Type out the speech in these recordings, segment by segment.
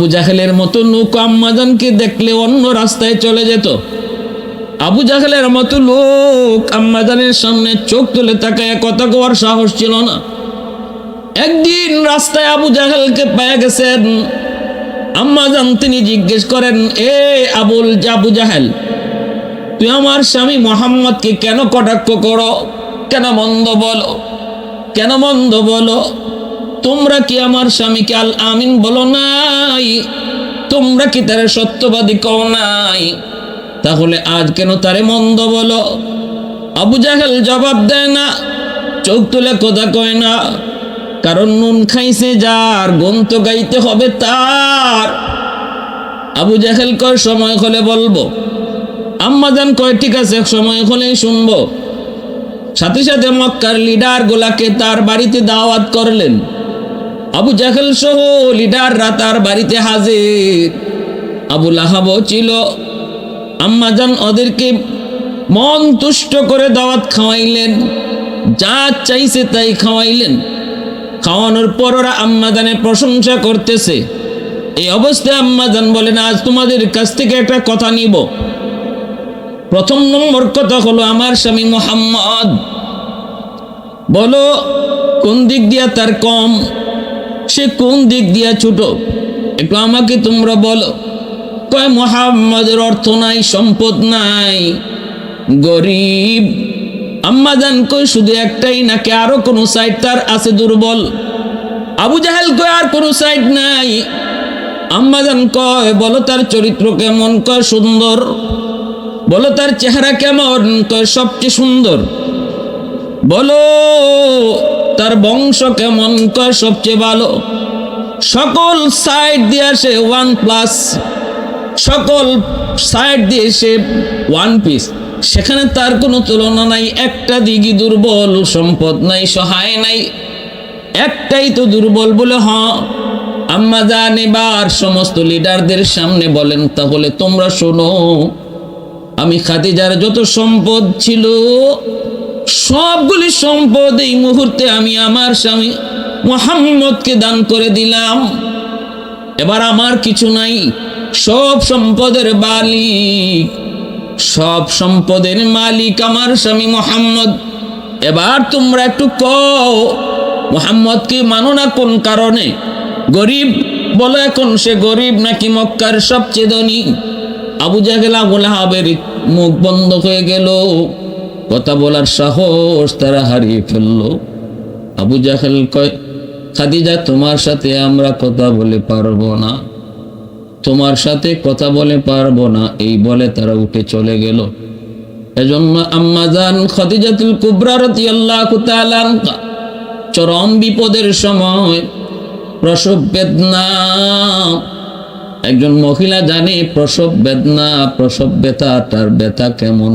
আবু জাহেলের মতো লোক আম্মাজানকে দেখলে অন্য রাস্তায় চলে যেত। আবু জাহেলের মতো লোক আম্মাজানের সামনে চোখ তুলে তাকায়, কথা কওয়ার সাহস ছিল না। একদিন রাস্তায় আবু জাহেলকে পেয়ে গেছেন। আম্মাজান তিনি জিজ্ঞেস করেন, এ আবুল আবু জাহেল, তুই আমার স্বামী মোহাম্মদকে কেন কটাক্ষ করো? কেন মন্দ বলো? কেন মন্দ বলো? তোমরা কি আমার স্বামীকে আল আমিন বলো নাই? তোমরা কি তারে সত্যবাদী কও নাই? তাহলে আজ কেন তারে মন্দ বলো? আবু জাহেল জবাব দেয় না, চোখ তুলে কথা কয় না, কারণ নুন খাইছে যার গন্ত গাইতে হবে তার। আবু জাহেল কয়, সময় হলে বলব। আম্মাজান কয়, ঠিক আছে, সময় হলেই শুনব। সাথে সাথে মক্কার লিডার গোলাকে তার বাড়িতে দাওয়াত করলেন। আবু জাহেল সহ লিডাররা তার বাড়িতে হাজির। আবু লাহাবও ছিল। আম্মাজান ওদেরকে মন তুষ্ট করে দাওয়াত খাওয়াইলেন। যা চাইছে তাই খাওয়াইলেন। খাওয়ানোর পর ওরা আম্মাজানের প্রশংসা করতেছে। এই অবস্থায় আম্মাজান বলেন, আজ তোমাদের কাছ থেকে একটা কথা নিব। প্রথম নম্বর কথা হলো আমার স্বামী মোহাম্মদ। বলো, কোন দিক দিয়া তার কম? সে কোন দিক দিয়া ছোট? একটু আমাকে তোমরা বলো। কয়, মোহাম্মদের অর্থ নাই, সম্পদ নাই। গরিব। আম্মা জান কই শুধু একটাই, নাকি আরও কোনো সাইড তার আছে দুর্বল? আবু জাহেল কয়, আর কোনো সাইড নাই। আম্মা জান কয়, বলো তার চরিত্র কেমন? কয়, সুন্দর। বলো, তার চেহারা কেমন? কয়, সবচেয়ে সুন্দর। বলো তার বংশ কেমন কয় সবচেয়ে ভালো? সকল সাইড দিয়ে সে ওয়ান প্লাস সকল সাইড দিয়ে সে ওয়ান পিস সেখানে তার কোনো তুলনা নাই, একটা দিকই দুর্বল, সম্পদ নাই, সহায় নাই। একটাই তো দুর্বল বলে হ আম্মা জান সমস্ত লিডারদের সামনে বলেন, তাহলে তোমরা শোনো, আমি খাদিজার যত সম্পদ ছিল সবগুলি সম্পদ এই মুহূর্তে আমি আমার স্বামী মোহাম্মদকে দান করে দিলাম। এবার আমার কিছু নাই। সব সম্পদের মালিক, সব সম্পদের মালিক আমার স্বামী মোহাম্মদ। এবার তোমরা একটু কও, মোহাম্মদকে মানো না কোন কারণে? গরিব বলো এখন সে গরিব নাকি মক্কার সবচেয়ে ধনী? আবু আবুল হাবের মুখ বন্ধ হয়ে গেল। কথা বলার সাহস তারা হারিয়ে ফেলল। আবু জাহেল কয়, খাদিজা, তোমার সাথে আমরা কথা বলে পারব না। তোমার সাথে কথা বলে পারব না। এই বলে তারা উঠে চলে গেল। এজন্য আম্মাজান খদিজাতুল কুবরা রাদিয়াল্লাহু তাআলা আনহা, চরম বিপদের সময় প্রসব বেদনা, একজন মহিলা জানে প্রসব বেদনা, প্রসব ব্যথা, তার ব্যথা কেমন?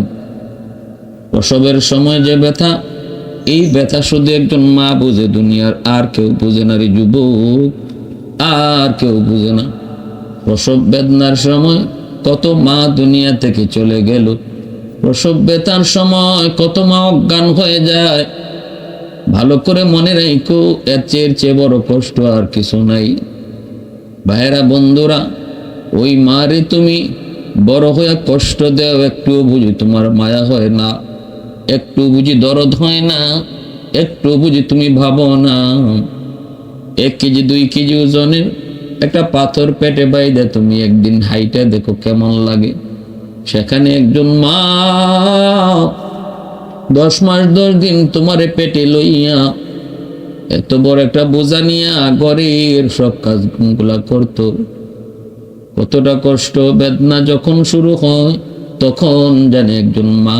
প্রসবের সময় যে ব্যথা, এই ব্যথা শুধু একজন মা বুঝে, দুনিয়ার আর কেউ বুঝে না রে যুবক, আর কেউ বুঝে না। প্রসব বেদনার সময় কত মা দুনিয়া থেকে চলে গেল। প্রসব বেতার সময় কত মা অজ্ঞান হয়ে যায়। ভালো করে মনে রাখো, এর চেয়ে এর চেয়ে বড় কষ্ট আর কিছু নাই। ভাইয়েরা, বন্ধুরা, ওই মারে তুমি বড় হয়ে কষ্ট দেও, একটুও বুঝি তোমার মায়া হয় না। একটু বুঝি দরদ হয় না? একটু বুঝি তুমি ভাবো না? এক কেজি, দুই কেজি ওজনের একটা পাথর পেটে বাইদে তুমি একদিন হাইটা দেখো কেমন লাগে। সেখানে একজন মা দশ মাস দশ দিন তোমারে পেটে লইয়া এত বড় একটা বোঝা নিয়া ঘরের সব কাজগুলা করতো। কতটা কষ্ট, বেদনা যখন শুরু হয়, তখন জানে একজন মা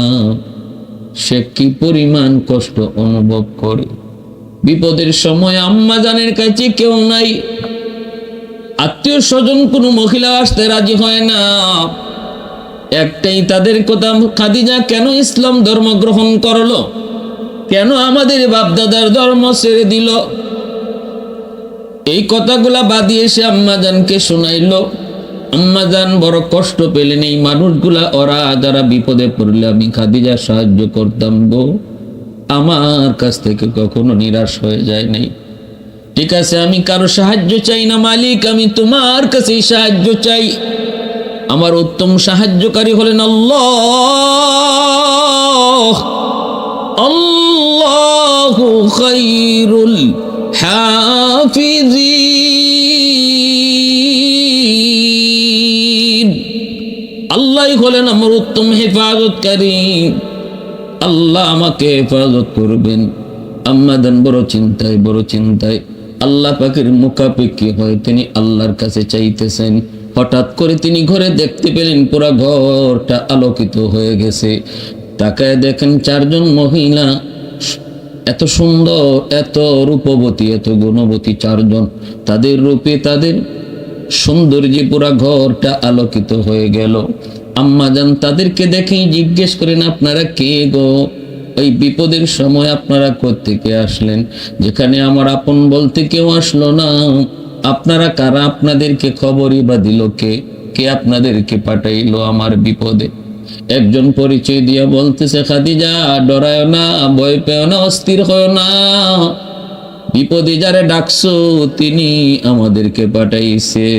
সে কি পরিমাণ কষ্ট অনুভব করে? বিপদের সময় আম্মা জানের কাছে কেউ নাই। আত্মীয় স্বজন কোনো মহিলা আসতে রাজি হয় না। একটাই তাদের কথা, খাদিজা কেন ইসলাম ধর্ম গ্রহণ করল? কেন আমাদের বাপদাদার ধর্ম ছেড়ে দিল? এই কথাগুলা বাদিয়ে সে আম্মাজানকে শোনাইল। আম্মাজান বড় কষ্ট পেলেন। এই মানুষগুলা, ওরা যারা বিপদে পড়লে আমি খাদিজা সাহায্য করতাম গো। আমার কাছ থেকে কখনো নিরাশ হয়ে যায় নাই। ঠিক আছে, আমি কারও সাহায্য চাই না, মালিক, আমি তোমার কাছেই সাহায্য চাই। আমার উত্তম সাহায্যকারী হলেন আল্লাহ। আল্লাহ খৈরুল হাফিজিন। হলেন আমার উত্তম হেফাজতকারী আল্লাহ আমাকে হেফাজত করবেন। আম্মাদান বড় চিন্তায় বড় চিন্তায়। আল্লাহ পাকের মুখাপেক্ষি হয়, তিনি আল্লাহর কাছে চাইতেছেন। হঠাৎ করে তিনি ঘরে দেখতে পেলেন, পুরা ঘরটা আলোকিত হয়ে গেছে। তাকায় দেখেন চারজন মহিলা। এত সুন্দর, এত রূপবতী, এত গুণবতী চারজন। তাদের রূপে, তাদের সৌন্দর্যে পুরা ঘরটা আলোকিত হয়ে গেল। আম্মা যান, তাদেরকে দেখেই জিজ্ঞেস করেন, আপনারা কে গো? ওই বিপদের সময় আপনারা কোত্থেকে আসলেন? যেখানে আমার আপন বলতে কেউ আসলো না। আপনারা কারা? আপনাদেরকে খবরই বা দিল কে? কে আপনাদেরকে পাঠাইলো আমার বিপদে? একজন পরিচয় দিয়া বলতেছে, খাদিজা, ডরায় না, ভয় পেও না, অস্থির হয় না। বিপদে যারে ডাকছো, তিনি আমাদেরকে পাঠাইছে।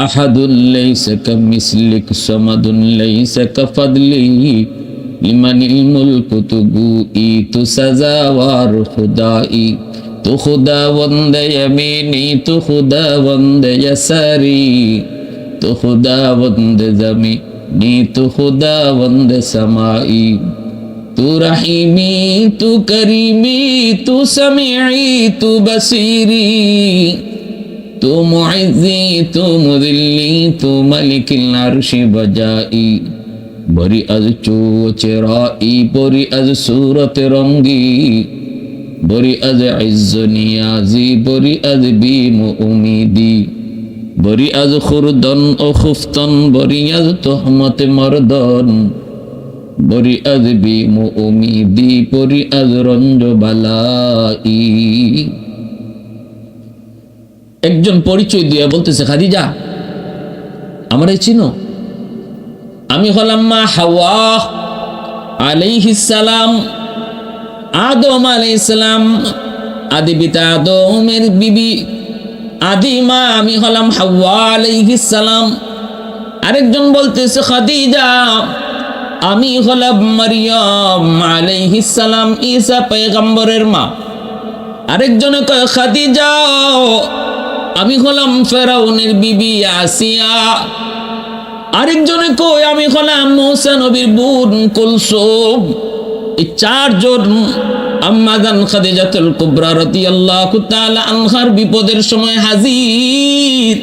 أحد ليس كمثلك صمد ليس كفضله لمن الملك تبوئي تسزا وارخدائي تخدا وند يميني تخدا وند يساري تخدا وند زميني تخدا وند سمائي تو رحيمي تو كريمي تو سميعي تو بصيري তো মুআইজি তো মুদিল্লি তো মালিকিল আরশি বজাই বরি আজ চো চেরাই বরি আজ সুরত রঙ্গি বরি আজ ইজ্জ নিয়াজি বরি আজ বিম উমিদি বরি আজ খুরদন ও খুফতন বরি আজ তোহমত মরদন বরি আজ বিম উমিদি বরি আজ রঞ্জ বালাই একজন পরিচয় দিয়ে বলতেছে, খাদিজা, আমার এই চিনো? আমি হলাম মা হাওয়া আলাইহিসালাম আদম আলাইসালাম আদি পিতা আদমের বিবি, আদি মা, আমি হলাম হাওয়া আলাইহিসালাম আরেকজন বলতেছে, খাদিজা, আমি হলাম মারিয়াম আলাইহিস সালাম, ঈসা পয়গম্বরের মা। আরেকজনে কয় খাদিজা আমি হলাম ফেরাউনের বিবি আসিয়া আরেকজনে কই, আমি হলাম মৌসা নবীর বোন কুলসুম। এই চারজন আম্মাজান খাদিজাতুল কুবরা রাদিয়াল্লাহু তাআলা আনহার বিপদের সময় হাজির।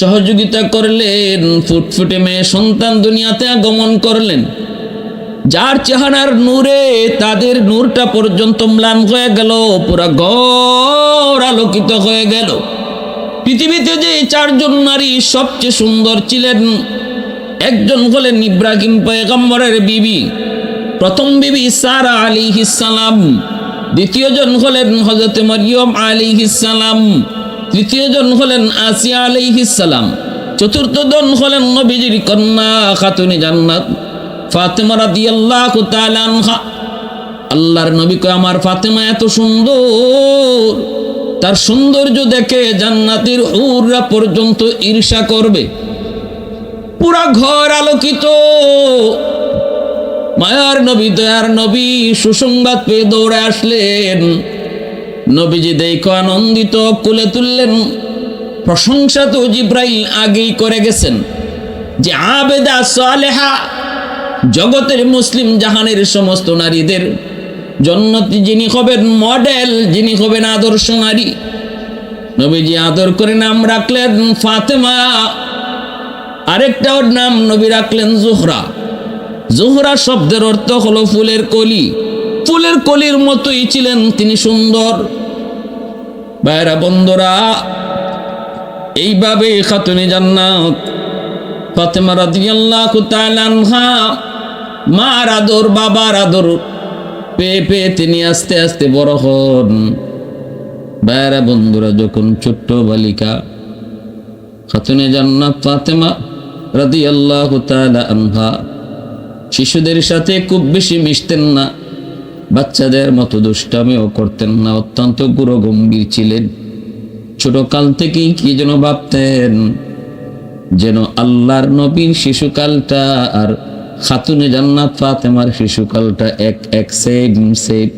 সহযোগিতা করলেন, ফুটফুটে মেয়ে সন্তান দুনিয়াতে আগমন করলেন। যার চেহারার নূরে তাদের নূরটা পর্যন্ত ম্লান হয়ে গেল, পুরা ঘর আলোকিত হয়ে গেল। পৃথিবীতে যে চারজন নারী সবচেয়ে সুন্দর ছিলেন, একজন হলেন ইব্রাহিম পয়গম্বরের বিবি, প্রথম বিবি সারা আলী সালাম দ্বিতীয় জন হলেন হজরত মরিয়ম আলী সালাম তৃতীয় জন হলেন আসিয়া আলাইহিসালাম চতুর্থ জন হলেন নবীজির কন্যা খাতুনি জান্নাত। ফাতেমা রাদিয়াল্লাহু তাআলা আনহা, আল্লাহর নবী কয়, আমার ফাতেমা এত সুন্দর। তার সৌন্দর্য দেখে জান্নাতের হুররা পর্যন্ত ঈর্ষা করবে। পুরা ঘর আলোকিত। মায়ার নবী, দয়ার নবী সুসংবাদ পেয়ে দৌড়ে আসলেন। নবীজি দেখো আনন্দিত, কুলে তুললেন। প্রশংসা তো জিব্রাইল আগেই করে গেছেন যে, আবেদা সালেহা জগতের মুসলিম জাহানের সমস্ত নারীদের জন্নতি যিনি হবেন মডেল, যিনি হবেন আদর্শ নারী। নবীজি আদর করে নাম রাখলেন ফাতেমা। আরেকটা ওর নাম নবী রাখলেন জোহরা। জোহরা শব্দের অর্থ হলো ফুলের কলি। ফুলের কলির মতোই ছিলেন তিনি সুন্দর। বাইরা বন্ধুরা এইভাবে খাতুনি জান্নাত ফাতেমা রাদিয়াল্লাহু তাআলা আনহা মার আদর, বাবার আদর। পেয়ে পেয়ে তিনি আস্তে আস্তে বড় হন। বাইরা বন্ধুরা, যখন ছোট্ট বালিকা খাতুনে জান্নাত ফাতেমা রাদিয়াল্লাহু আল্লাহ আনহা শিশুদের সাথে খুব বেশি মিশতেন না, বাচ্চাদের মতো দুষ্টামিও করতেন না, অত্যন্ত গুরু গম্ভীর ছিলেন ছোটকাল থেকেই কি যেন ভাবতেন, যেন আল্লাহর নবীর শিশুকালটা আর খাতুনে জান্নাত ফাতেমার শিশুকালটা এক এক সেম সেম।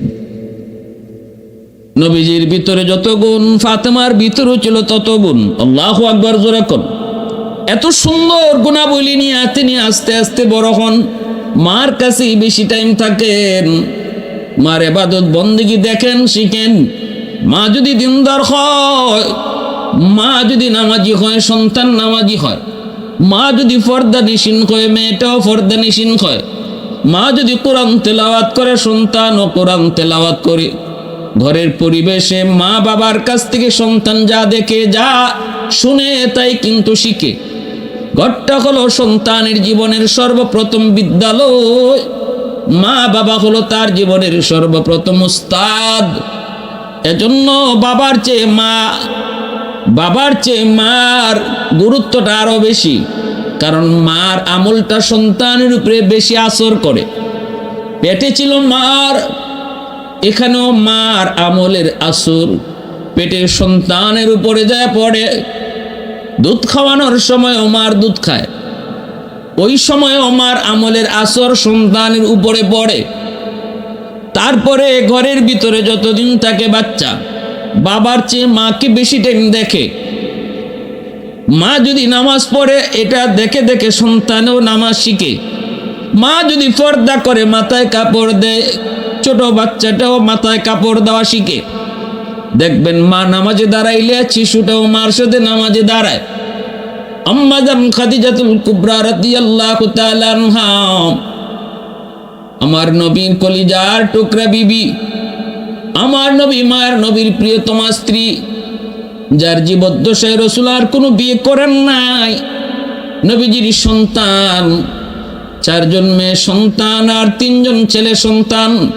নবীজির ভিতরে যত গুণ, ফাতেমার ভিতরেও ছিল তত গুণ। আল্লাহ আকবর জোরে কর এত সুন্দর গুণাবলী নিয়ে তিনি আস্তে আস্তে বড় হন। মার কাছেই বেশি টাইম থাকেন। মার এবাদত বন্দিগি দেখেন, শিখেন। মা যদি দিনদার হয়, মা যদি নামাজি হয়, সন্তান নামাজি হয়। মা যদি ফর্দা নিশিন হয় মেয়েটাও ফর্দা নিশিন হয় মা যদি কোরআন তেলাওয়াত করে, সন্তানও কোরআন তেলাওয়াত করে। ঘরের পরিবেশে মা বাবার কাছ থেকে সন্তান যা দেখে, যা শুনে, তাই কিন্তু শিখে। ঘরটা হলো সন্তানের জীবনের সর্বপ্রথম বিদ্যালয়। মা বাবা হলো তার জীবনের সর্বপ্রথম উস্তাদ। এজন্য বাবার চেয়ে মা বাবার চেয়ে মার গুরুত্বটা আরও বেশি, কারণ মার আমলটা সন্তানের উপরে বেশি আসর করে। পেটে ছিল মার, এখানেও মার আমলের আসর। পেটের সন্তানের উপরে যায় পড়ে, দুধ খাওয়ানোর সময় মার দুধ খায়। ওই সময় মার আমলের আসর সন্তানের উপরে পড়ে। তারপরে ঘরের ভিতরে যতদিন থাকে বাচ্চা বাবার চেয়ে মাকে বেশি টাইম দেখে। মা যদি নামাজ পড়ে, এটা দেখে দেখে সন্তানও নামাজ শিখে। মা যদি পর্দা করে, মাথায় কাপড় দেয়, ছোট বাচ্চাটাও মাথায় কাপড় দেওয়া শিখে। দেখবেন মা নামাজে দাঁড়াইলে, শিশুটাও মার সাথে নামাজে দাঁড়ায়। খাদিজাতুল কুবরা আমার নবীর কলিজার টুকরা বিবি। আমার নবী, মায়ের নবীর প্রিয়তমা স্ত্রী, যার জীবদ্দশায় রসুল আর কোনো বিয়ে করেন নাই। নবীজির সন্তান, চারজন মেয়ে সন্তান আর তিনজন ছেলে সন্তান।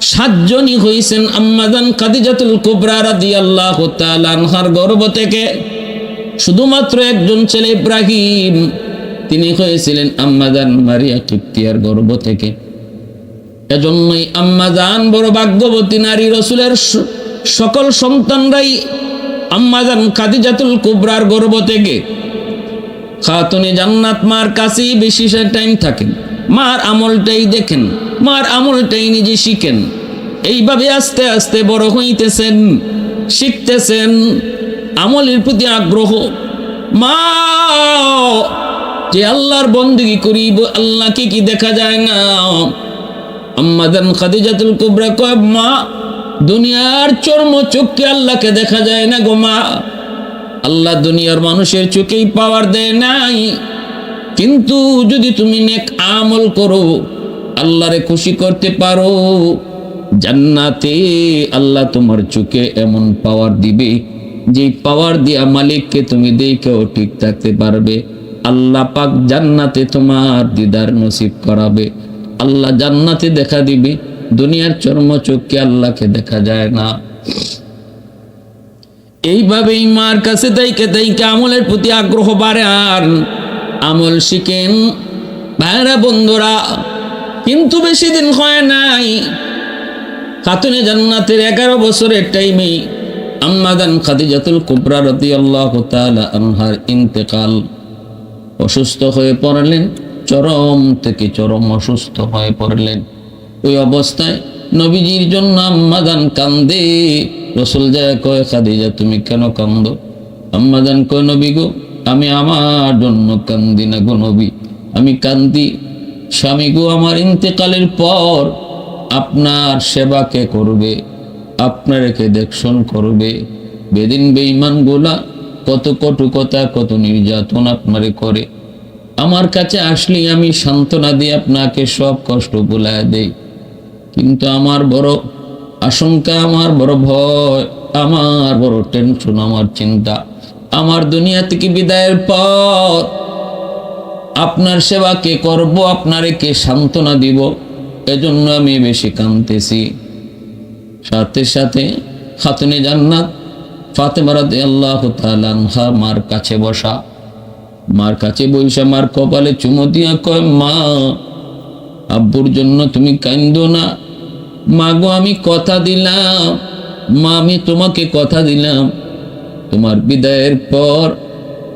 সাতজনই হয়েছেন আম্মাদান কাদিজাতুল কুবরা রাদিয়াল্লাহু তাআলা আনহার গর্ব থেকে। শুধুমাত্র একজন ছেলে ইব্রাহিম, তিনি হয়েছিলেন আম্মাদান মারিয়া কিপ্তিয়ার গর্ব থেকে। এজন্যই আম্মাজান বড় ভাগ্যবতী নারী রসুলের সকল সন্তানরাই আম্মাজান খাদিজাতুল কুবরার গর্ব থেকে খাতুনে জান্নাত মার কাছেই বেশি টাইম থাকেন। মার আমলটাই দেখেন, মার আমলটাই নিজে শিখেন। এইভাবে আস্তে আস্তে বড় হইতেছেন, শিখতেছেন, আমলের প্রতি আগ্রহ। মা, যে আল্লাহর বন্দিগি করিব, আল্লাহকে কি দেখা যায় না? আম্মাদান কয়, মা, দুনিয়ার চর্ম চোখকে আল্লাহকে দেখা যায় না গো মা। আল্লাহ দুনিয়ার মানুষের চোখেই পাওয়ার দেয় নাই। কিন্তু যদি তুমি নেক আমল করো, আল্লাহরে খুশি করতে পারো, জান্নাতে আল্লাহ তোমার চোখে এমন পাওয়ার দিবে যে পাওয়ার দিয়া মালিককে তুমি দেখেও ঠিক থাকতে পারবে। আল্লাহ পাক জান্নাতে তোমার দিদার নসিব করাবে। আল্লাহ জান্নাতে দেখা দিবে, দুনিয়ার চর্ম চোখকে আল্লাহকে দেখা যায় না। এইভাবেই মার কাছে তাইকে তাইকে আমলের প্রতি আগ্রহ বাড়ে আর আমল শিখেন ভাইরা বন্ধুরা, কিন্তু বেশি দিন হয় নাই। খাতুনে জান্নাতের এগারো বছরের টাইমে আম্মাদান খাদিজাতুল কুবরা রাদিয়াল্লাহু তাআলা আনহার ইন্তেকাল। অসুস্থ হয়ে পড়লেন। চরম থেকে চরম অসুস্থ হয়ে পড়লেন। ওই অবস্থায় নবীজির জন্য আম্মাদান কান্দে। রসুল যায় কয়, খাদিজা, তুমি কেন কান্দো? আম্মাদান কয়, নবী গো, আমি আমার জন্য কান্দি না গো নবী। আমি কান্দি। স্বামী গো, আমার ইন্তেকালের পর আপনার সেবা কে করবে? আপনার কে দেখশন করবে? বেদিন বেঈমান গোলা কত কটু কথা, কত নির্যাতন আপনারে করে। আমার কাছে আসলে আমি সান্ত্বনা দিয়ে আপনাকে সব কষ্ট ভুলায় দেই। কিন্তু আমার বড় আশঙ্কা, আমার বড় ভয়, আমার বড় টেনশন আমার চিন্তা। আমার দুনিয়া থেকে বিদায়ের পর আপনার সেবা কে করব, আপনারে কে সান্ত্বনা দিব, এজন্য আমি বেশি কাঁদতেছি। সাথে সাথে খাতুনে জান্নাত ফাতেমা রাদিয়াল্লাহু তাআলা আনহা মার কাছে বসা। মার কাছে বইসা মার কপালে চুমো দিয়া কয়, মা, আব্বুর জন্য তুমি কান্দো না। মা গো আমি কথা দিলাম। মা, আমি তোমাকে কথা দিলাম। তোমার বিদায়ের পর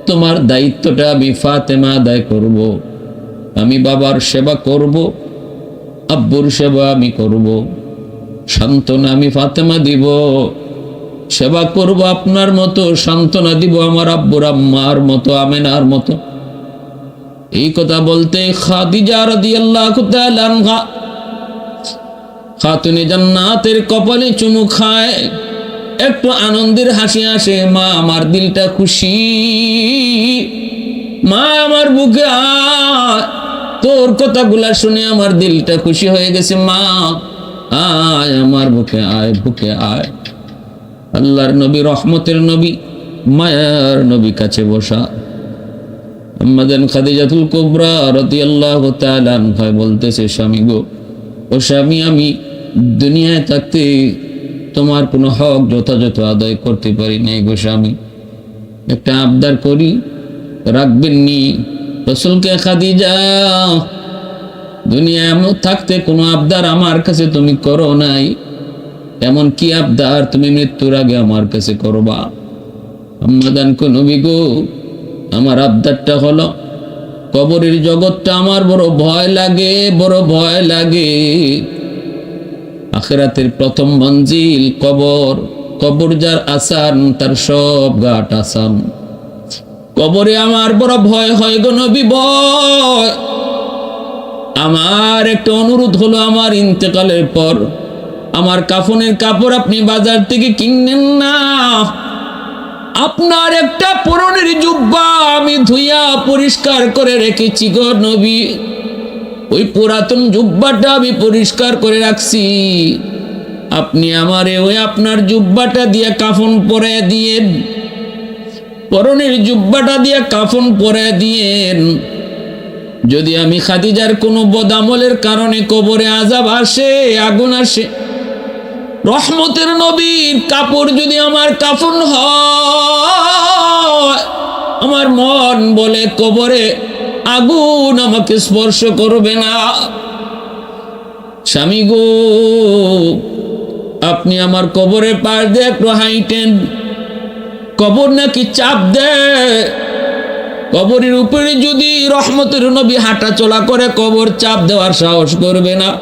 তোমার দায়িত্বটা আমি ফাতেমা আদায় করব। আমি বাবার সেবা করব। আব্বুর সেবা আমি করব। সান্ত্বনা আমি ফাতেমা দিব। সেবা করব আপনার মতো, সান্ত্বনা দিব আমার আব্বুর আম্মার মতো, আমেনার মতো। এই কথা বলতে খাদিজা রাদিয়াল্লাহু জান্নাতের কপালে চুমু খায়। একটু আনন্দের হাসি আসে, মা আমার দিলটা খুশি। মা আমার বুকে তোর কথাগুলা শুনে আমার দিলটা খুশি হয়ে গেছে, মা। আয়, আমার বুকে আয় বুকে আয়। আল্লাহর নবী, রহমতের নবী, মায়ার নবী কাছে বসা। আম্মাদান খাদিজাতুল কুবরা রাদিয়াল্লাহু তাআলা আনহা বলতেছে, স্বামী গো, ও স্বামী, আমি দুনিয়ায় থাকতে তোমার কোনো হক যথাযথ আদায় করতে পারি নাই গো স্বামী। একটা আবদার করি, রাখবেন নি। রসুলকে খাদিজা, দুনিয়ায় থাকতে কোনো আবদার আমার কাছে তুমি করো নাই। এমন কি আবদার তুমি মৃত্যুর আগে আমার কাছে করবা। আম্মাদান কো নবী গো, আমার আবদারটা হলো, কবরের জগৎটা আমার বড় ভয় লাগে, বড় ভয় লাগে। আখেরাতের প্রথম মঞ্জিল কবর কবর যার আসান, তার সব ঘাট আসান। কবরে আমার বড় ভয় হয় গো নবী ভয় আমার একটা অনুরোধ হলো আমার ইন্তেকালের পর। আমার কাফনের কাপড় আপনি বাজার থেকে কিনেন না। আপনার একটা পুরনের জুব্বা আমি ধুইয়া পরিষ্কার করে রেখেছি গো নবী। ওই পুরাতন জুব্বাটা আমি পরিষ্কার করে রাখছি। আপনি আমারে ওই আপনার জুব্বাটা দিয়ে কাফন পরে দিয়েন। পরনের জুব্বাটা দিয়ে কাফন পরে দিয়েন। যদি আমি খাদিজার কোনো বদামলের কারণে কবরে আজাব আসে, আগুন আসে রহমতের নবীর কাপড় যদি আমার কাফন হয়, আমার মন বলে কবরে আগুন আমাকে স্পর্শ করবে না। স্বামী গো, আপনি আমার কবরে পার দিয়ে একটু হাইটেন। কবর নাকি চাপ দেয়? কবরের উপরে যদি রহমতের নবী হাঁটা চলা করে, কবর চাপ দেওয়ার সাহস করবে না।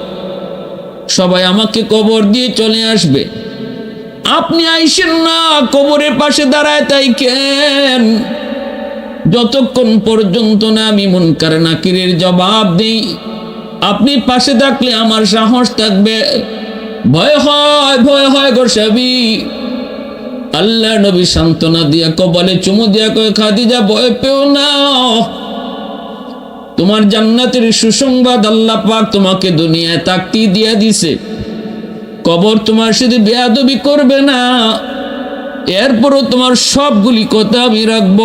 সবাই আমাকে কবর দিয়ে চলে আসবে। আপনি আইসেন না, কবরের পাশে দাঁড়ায় তাই কেন যতক্ষণ পর্যন্ত না আমি মন মুনকার নাকিরের জবাব দিই, আপনি পাশে থাকলে আমার সাহস থাকবে। ভয় হয় ভয় হয় গো সাবি। আল্লাহ নবী সান্ত্বনা দিয়া কবলে চুমু দিয়া কয়ে, খাদিজা, ভয় পেও না। তোমার জান্নাতের সুসংবাদ আল্লাহ পাক তোমাকে দুনিয়ায় তাকতি দিয়া দিছে। কবর তোমার সাথে বেয়াদবি করবে না। এরপরও তোমার সবগুলি কথা আমি রাখব।